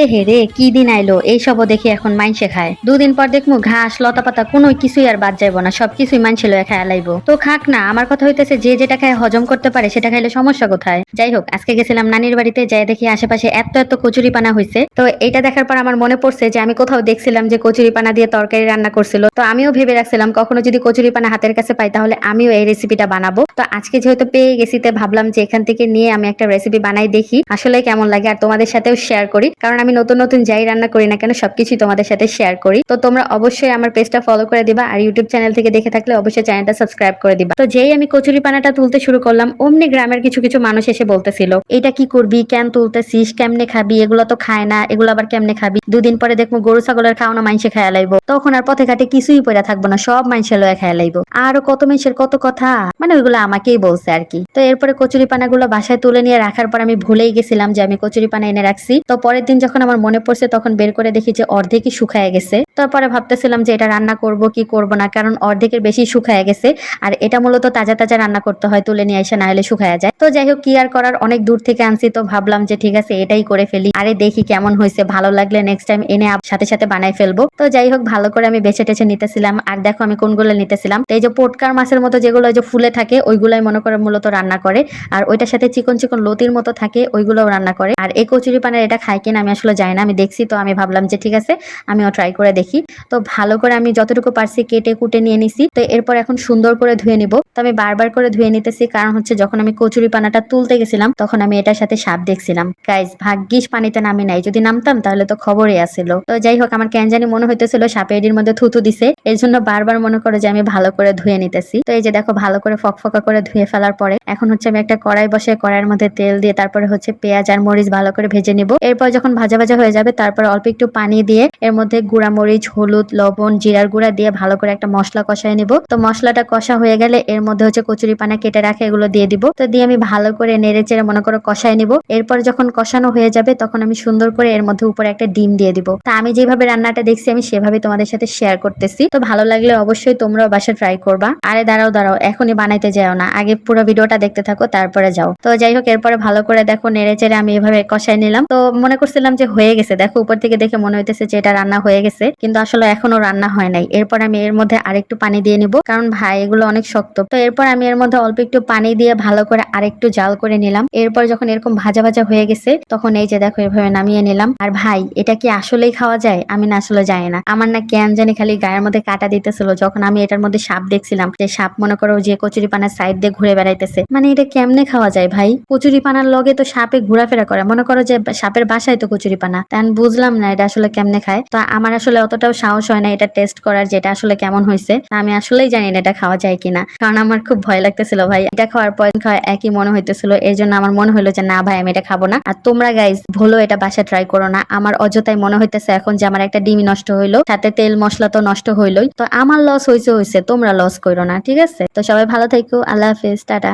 এ হে রে, কি দিন আইলো? এইসবও দেখি এখন মাইনসে খায়। দুদিন পর দেখমু ঘাস লতা পাতা কোনো কিছুই আর বাদ যাইব না, সবকিছুই মানছে লয়ে খায় লাইব। তো খাক না, আমার কথা হইতেছে যে যেটা খায় হজম করতে পারে, সেটা খাইলে সমস্যা কোথায়? যাই হোক, আজকে গেছিলাম নানির বাড়িতে যাই দেখি আশেপাশে এত এত কচুরি পানা হয়েছে তো এটা দেখার পর আমার মনে পড়ছে যে আমি কোথাও দেখছিলাম যে কচুরি পানা দিয়ে তরকারি রান্না করছিল। তো আমিও ভেবে রাখছিলাম, কখনো যদি কচুরি পানা হাতের কাছে পাই, তাহলে আমিও এই রেসিপিটা বানাবো। তো আজকে যেহেতু পেয়ে গেছিতে ভাবলাম যে এখান থেকে নিয়ে আমি একটা রেসিপি বানাই দেখি। আসলে কেমন লাগে, আর তোমাদের সাথেও শেয়ার করি। কারণ আমি নতুন নতুন যাই রান্না করি না কেন, সবকিছুই তোমাদের সাথে শেয়ার করি। তো তোমরা অবশ্যই আমার পেজটা ফলো করে দিবা আর ইউটিউব চ্যানেল থেকে দেখে থাকলে অবশ্যই চ্যানেলটা সাবস্ক্রাইব করে দিবা। তো যেই আমি কচুরি পানাটা তুলতে শুরু করলাম, অমনি গ্রামের কিছু কিছু মানুষ এসে বলতেছিল, এটা কি করবি? কেন তুলতেছিস? কেমনে খাবি? এগুলো তো খায় না, এগুলো আবার কেমনে খাবি? দুদিন পরে দেখব গরু, ছাগলের খাওয়ানো মাইনসে খায়া লাইবো। তখন আর পথে ঘাটে কিছুই পড়ে থাকব না, সব মাইনসে লয়ে খায়া লাইবো। আরও কত মানুষের কত কথা মানে ওইগুলো আমাকেই বলছে আর কি। তো এরপরে কচুরি পানাগুলো বাসায় তুলে নিয়ে রাখার পর আমি ভুলেই গেছিলাম যে আমি কচুরি পানা এনে রাখছি। তো পরের দিন আমার মনে পড়ছে তখন বের করে দেখি যে অর্ধেকই শুকায় গেছে। তারপরে ভাবতেছিলাম যে এটা রান্না করব কি করব না, কারণ অর্ধেকের বেশি শুকায় গেছে। আর এটা মূলত তাজা তাজা রান্না করতে হয়, তুলে নিয়ে এসে না হলে শুকায় যায়। তো যাই হোক, কি আর করার? অনেক দূর থেকে আনছি, তো ভাবলাম যে ঠিক আছে, এটাই করে ফেলি। আরে দেখি কেমন হয়েছে, ভালো লাগলে নেক্সট টাইম এনে সাথে সাথে বানাই ফেলব। তো যাই হোক, ভালো করে আমি বেছে টেছে নিতেছিলাম। আর দেখো, আমি কোনগুলো নিতেছিলাম? তো এই যে পোটকার মাছের মতো যেগুলো ওই যে ফুলে থাকে, ওইগুলাই মনে করে মূলত রান্না করে। আর ওইটার সাথে চিকন চিকন লতির মতো থাকে, ওইগুলোও রান্না করে। আর এই কচুরি পানের এটা খাই কিনা আমি আসলে জানি না, আমি দেখছি তো, আমি ভাবলাম যে ঠিক আছে, আমিও ট্রাই করে দেখি। তো ভালো করে আমি যতটুকু পারছি কেটে কুটে নিয়ে নিছি। তো এরপর এখন সুন্দর করে ধুয়ে নিব। তো আমি বারবার করে ধুয়ে নিতেছি, কারণ হচ্ছে যখন আমি কচুরি পানাটা তুলতে গেছিলাম, তখন আমি এটার সাথে সাপ দেখছিলাম। গাইজ ভাগ্যিস পানিতে নামি নাই। যদি নামতাম, তাহলে তো খবরই আসছিল তো যাই হোক, আমার কেন জানি মনে হইতেছিল, সাপে এটির মধ্যে থুতু দিছে। এর জন্য বারবার মনে করে যে আমি ভালো করে ধুয়ে নিতেছি। তো এই যে দেখো, ভালো করে ফকফকা করে ধুয়ে ফেলার পরে, এখন হচ্ছে আমি একটা কড়াই বসে কড়াইয়ের মধ্যে তেল দিয়ে তারপরে হচ্ছে পেঁয়াজ আর মরিচ ভালো করে ভেজে নিব। এরপর যখন ভাজা ভাজা হয়ে যাবে। তারপর অল্প একটু পানি দিয়ে এর মধ্যে গুঁড়া মরিচ, হলুদ, লবণ, জিরার গুঁড়া দিয়ে ভালো করে একটা মশলা কষায় নিব। তো মশলাটা কষা হয়ে গেলে এর মধ্যে হচ্ছে কচুরি পানা কেটে রাখে, এগুলো দিয়ে দিব। তো দিয়ে আমি ভালো করে নেড়ে চেড়ে মনে করো কষায় নিব। এরপর যখন কষানো হয়ে যাবে, তখন আমি সুন্দর করে এর মধ্যে উপরে একটা ডিম দিয়ে দিব। তা আমি যেভাবে রান্নাটা দেখছি, আমি সেভাবে তোমাদের সাথে শেয়ার করতেছি। তো ভালো লাগলে অবশ্যই তোমরাও বাসা ট্রাই করবা। আরে দাঁড়াও দাঁড়াও, এখনই বানাইতে যাও না। আগে পুরো ভিডিওটা দেখতে থাকো, তারপরে যাও। তো যাই হোক, এরপরে ভালো করে দেখো নেড়ে চেড়ে আমি এভাবে কষায় নিলাম। তো মনে করছিলাম যে হয়ে গেছে। দেখো, উপর থেকে দেখে মনে হইতেছে যে এটা রান্না হয়ে গেছে, কিন্তু আসলে এখনও রান্না হয় নাই। এরপর আমি এর মধ্যে আরেকটু পানি দিয়ে নিব, কারণ ভাই, এগুলো অনেক শক্ত। তো এরপর আমি এর মধ্যে অল্প একটু পানি দিয়ে ভালো করে আরেকটু জাল করে নিলাম। এরপর যখন এরকম ভাজা ভাজা হয়ে গেছে, তখন এই যে দেখো, এভাবে নামিয়ে নিলাম। আর ভাই, এটা কি আসলেই খাওয়া যায়? আমি না আসলে জানি না। আমার না কেন জানি খালি গায়ের মধ্যে কাটা দিতেছিল, যখন আমি এটার মধ্যে সাপ দেখছিলাম। যে সাপ মনে করো যে কচুরি পানার সাইড দিয়ে ঘুরে বেড়াইতেছে। মানে এটা কেমনে খাওয়া যায় ভাই? কচুরি পানার লগে তো সাপে ঘোরাফেরা করে। মনে করো যে সাপের বাসায় তো কচুরি পানা তা আমি বুঝলাম না এটা আসলে কেমনে খায়। তো আমার আসলে অতটাও সাহস হয় না এটা টেস্ট করার যে এটা আসলে কেমন হয়েছে আমি আসলেই জানি না এটা খাওয়া যায় কিনা। কারণ আমার খুব ভয় লাগতেছিল ভাই। এটা খাওয়ার পর খাওয়া একই মনে হইতেছিল। এর জন্য আমার মনে হলো যে, না ভাই, আমি এটা খাব না। আর তোমরা গাইজ ভুলো এটা বাসা ট্রাই করো না। আমার অযথাই মনে হইতেছে এখন যে, আমার একটা ডিমি নষ্ট হইল। সাথে তেল মশলা তো নষ্ট হইলোই। তো আমার লস হয়েছে হয়েছে তোমরা লস করো না, ঠিক আছে? তো সবাই ভালো থেকো। আল্লাহ হাফিজ। টাটা।